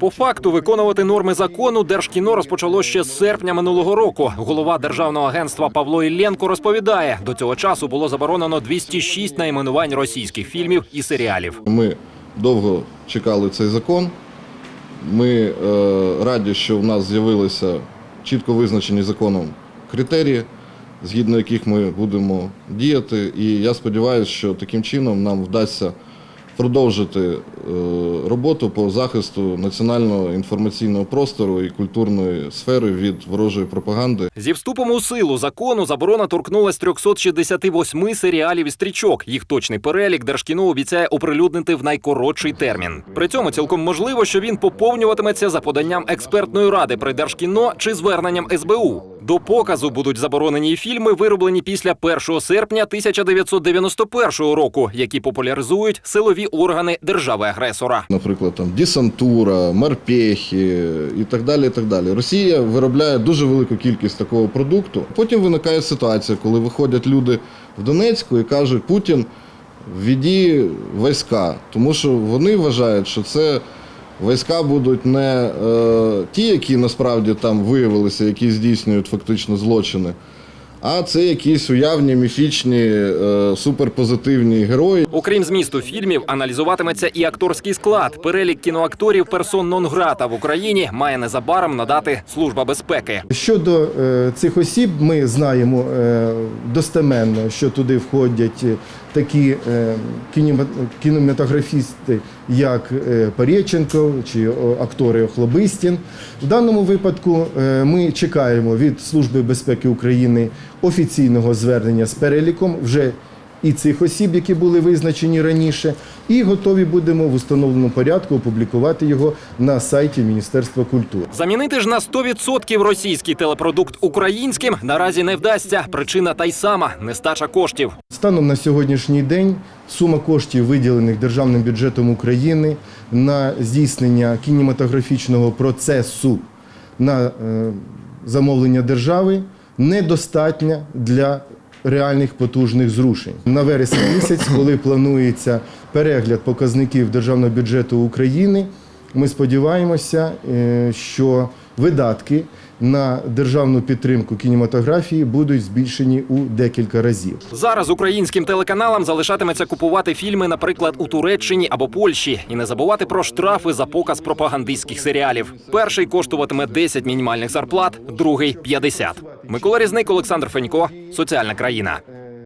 По факту виконувати норми закону Держкіно розпочало ще з серпня минулого року. Голова державного агентства Павло Ілленко розповідає, до цього часу було заборонено 206 найменувань російських фільмів і серіалів. Ми довго чекали цей закон. Ми е, раді, що в нас з'явилися чітко визначені законом критерії, згідно яких ми будемо діяти. І я сподіваюся, що таким чином нам вдасться продовжити е, роботу по захисту національного інформаційного простору і культурної сфери від ворожої пропаганди. Зі вступом у силу закону заборона торкнулась 368 серіалів і стрічок. Їх точний перелік Держкіно обіцяє оприлюднити в найкоротший термін. При цьому цілком можливо, що він поповнюватиметься за поданням експертної ради при Держкіно чи зверненням СБУ. До показу будуть заборонені фільми, вироблені після 1 серпня 1991 року, які популяризують силові органи держави-агресора. наприклад, там десантура, морпехи і так далі. І так далі. Росія виробляє дуже велику кількість такого продукту. Потім виникає ситуація, коли виходять люди в Донецьку і кажуть, Путін ввіді війська, тому що вони вважають, що це. Війська будуть не е, ті, які насправді там виявилися, які здійснюють фактично злочини, а це якісь уявні, міфічні, е, суперпозитивні герої, Окрім змісту фільмів, аналізуватиметься і акторський склад. Перелік кіноакторів персон нон грата в Україні має незабаром надати служба безпеки. Щодо е, цих осіб, ми знаємо е, достеменно, що туди входять е, такі е, кінематографісти, як е, Парєченко чи о, актори Охлобистін. В даному випадку е, ми чекаємо від Служби безпеки України офіційного звернення з переліком вже і цих осіб, які були визначені раніше, і готові будемо в установленому порядку опублікувати його на сайті Міністерства культури. Замінити ж на 100% російський телепродукт українським наразі не вдасться. Причина та й сама нестача коштів. Станом на сьогоднішній день сума коштів, виділених державним бюджетом України на здійснення кінематографічного процесу на е, замовлення держави, недостатня для реальних потужних зрушень. На вересень місяць, коли планується перегляд показників державного бюджету України, ми сподіваємося, е, що видатки на державну підтримку кінематографії будуть збільшені у декілька разів. Зараз українським телеканалам залишатиметься купувати фільми, наприклад, у Туреччині або Польщі, і не забувати про штрафи за показ пропагандистських серіалів. Перший коштуватиме 10 мінімальних зарплат, другий 50. Микола Різник, Олександр Фенько, соціальна країна.